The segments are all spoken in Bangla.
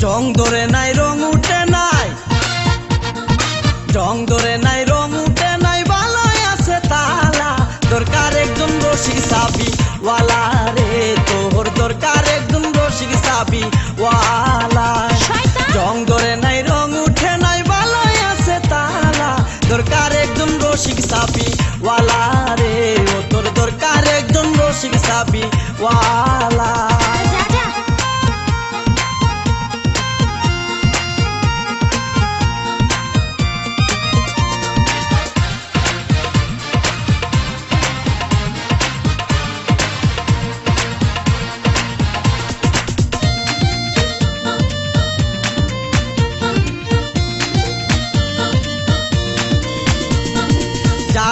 ধরে নাই রং উঠে নাই। রং ধরে নাই রং উঠে নাই বালায় আছে তালা। দরকার একজন রসিক সাবি ওয়ালা রে তোর দরকার একজন রসিক সাবি ওয়ালা। রং ধরে নাই রং উঠে নাই বালায় আছে তালা। দরকার একজন রসিক সাবি ওয়ালা রে ও তোর দরকার একজন রসিক সাবি ওয়ালা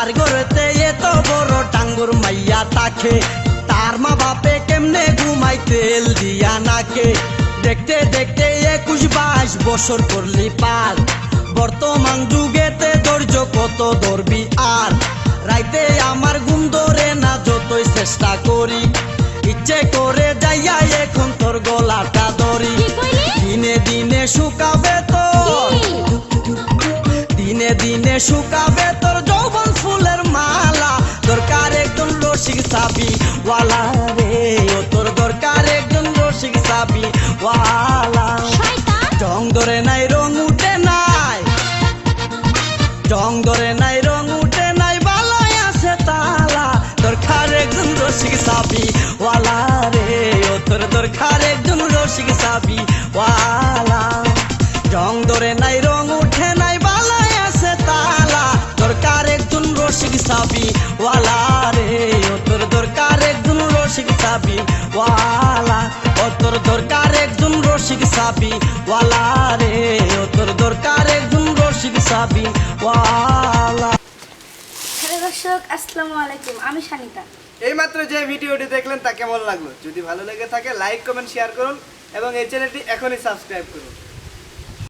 যার ঘরেতে এত বড় টাঙ্গুর মাইয়া তাকে। তার মা বাপে কেমনে ঘুমাই তেল দিয়া নাকে। দেখতে দেখতে একুশ বাইশ বছর করলি পার। বর্তমান যুগেতে ধৈর্য কত ধরবি আর? রাইতে আমার ঘুম ধরে না যতই চেষ্টা করি। ইচ্ছে করে যাইয়া এখন তোর গলাটা ধরি। দিনে দিনে শুকাবে তোর। দিনে দিনে শুকাবে তোর ওয়ালা রে ও তোর দরকার একজন রসিক সাবি ওয়ালা। রং ধরে নাই রং উঠে নাই। রং ধরে নাই রং উঠে নাই বালায় আছে তালা। দরকার একজন রসিক সাবি ওয়ালা রে ও তোর দরকার একজন রসিক সাবি ওয়ালা। রং ধরে নাই রং উঠে নাই বালায় আছে তালা। দরকার একজন রসিক সাবি ওয়ালা রে ওয়ালা ও তোর দরকার একজন রসিক সাবি। ওয়ালা রে ও তোর দরকার একজন রসিক সাবি। ওয়ালা। হ্যালো দর্শক আসসালামু আলাইকুম আমি সানিতা। এইমাত্র যে ভিডিওটি দেখলেন তা কেমন লাগল? যদি ভালো লেগে থাকে লাইক কমেন্ট শেয়ার করুন এবং এই চ্যানেলটি এখনই সাবস্ক্রাইব করুন।